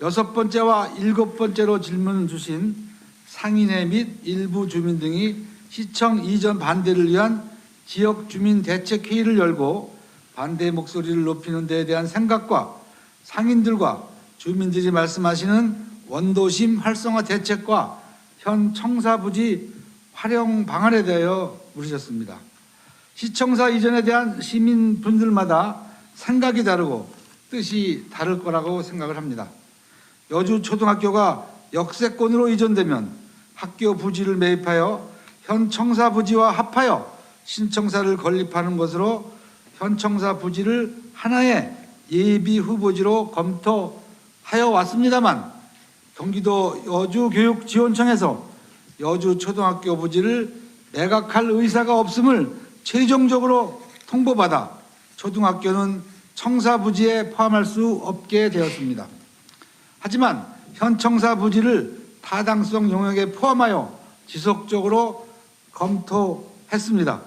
여섯 번째와 일곱 번째로 질문 주신 상인회 및 일부 주민 등이 시청 이전 반대를 위한 지역 주민 대책 회의를 열고 반대 목소리를 높이는 데에 대한 생각과 상인들과 주민들이 말씀하시는 원도심 활성화 대책과 현 청사 부지 활용 방안에 대하여 물으셨습니다. 시청사 이전에 대한 시민분들마다 생각이 다르고 뜻이 다를 거라고 생각을 합니다. 여주 초등학교가 역세권으로 이전되면 학교 부지를 매입하여 현 청사 부지와 합하여 신청사를 건립하는 것으로 현 청사 부지를 하나의 예비 후보지로 검토하여 왔습니다만 경기도 여주교육지원청에서 여주 초등학교 부지를 매각할 의사가 없음을 최종적으로 통보받아 초등학교는 청사 부지에 포함할 수 없게 되었습니다. 하지만 현 청사 부지를 타당성 영역에 포함하여 지속적으로 검토했습니다.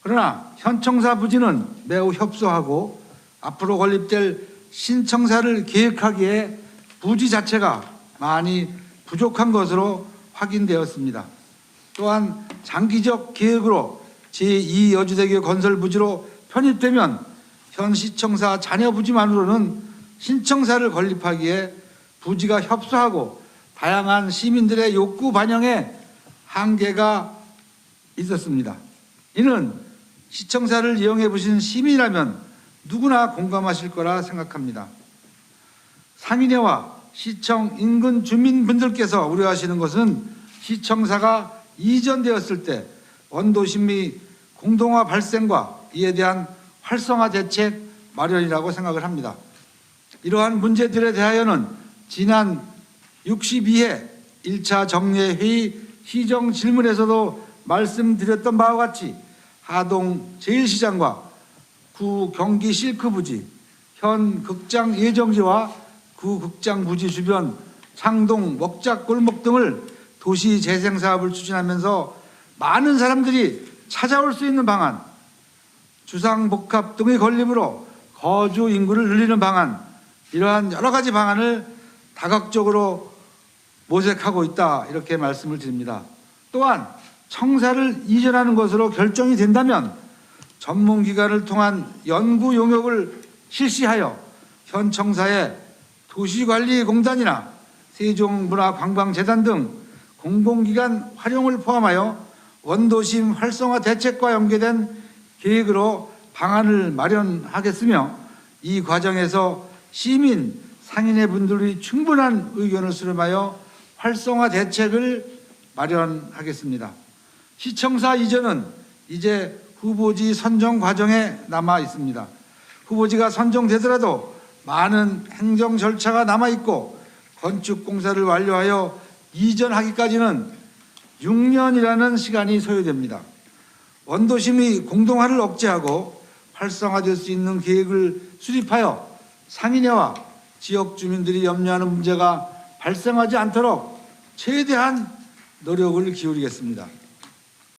그러나 현 청사 부지는 매우 협소하고 앞으로 건립될 신청사를 계획하기에 부지 자체가 많이 부족한 것으로 확인되었습니다. 또한 장기적 계획으로 제2여주대교 건설 부지로 편입되면 현 시청사 잔여 부지만으로는 신청사를 건립하기에 부지가 협소하고 다양한 시민들의 욕구 반영에 한계가 있었습니다. 이는 시청사를 이용해 보신 시민이라면 누구나 공감하실 거라 생각합니다. 상인회와 시청 인근 주민분들께서 우려하시는 것은 시청사가 이전되었을 때 원도심 및 공동화 발생과 이에 대한 활성화 대책 마련이라고 생각을 합니다. 이러한 문제들에 대하여는 지난 62회 1차 정례회의 시정 질문에서도 말씀드렸던 바와 같이 하동 제1시장과 구 경기 실크 부지, 현 극장 예정지와 구 극장 부지 주변 창동 먹작 골목 등을 도시 재생 사업을 추진하면서 많은 사람들이 찾아올 수 있는 방안, 주상 복합 등의 건립으로 거주 인구를 늘리는 방안, 이러한 여러 가지 방안을 다각적으로 모색하고 있다 이렇게 말씀을 드립니다. 또한 청사를 이전하는 것으로 결정이 된다면 전문기관을 통한 연구 용역을 실시하여 현 청사의 도시관리공단이나 세종문화관광재단 등 공공기관 활용을 포함하여 원도심 활성화 대책과 연계된 계획으로 방안을 마련하겠으며 이 과정에서 시민 상인의 분들이 충분한 의견을 수렴하여 활성화 대책을 마련하겠습니다. 시청사 이전은 이제 후보지 선정 과정에 남아 있습니다. 후보지가 선정되더라도 많은 행정 절차가 남아 있고 건축 공사를 완료하여 이전하기까지는 6년이라는 시간이 소요됩니다. 원도심이 공동화를 억제하고 활성화될 수 있는 계획을 수립하여 상인회와 지역 주민들이 염려하는 문제가 발생하지 않도록 최대한 노력을 기울이겠습니다.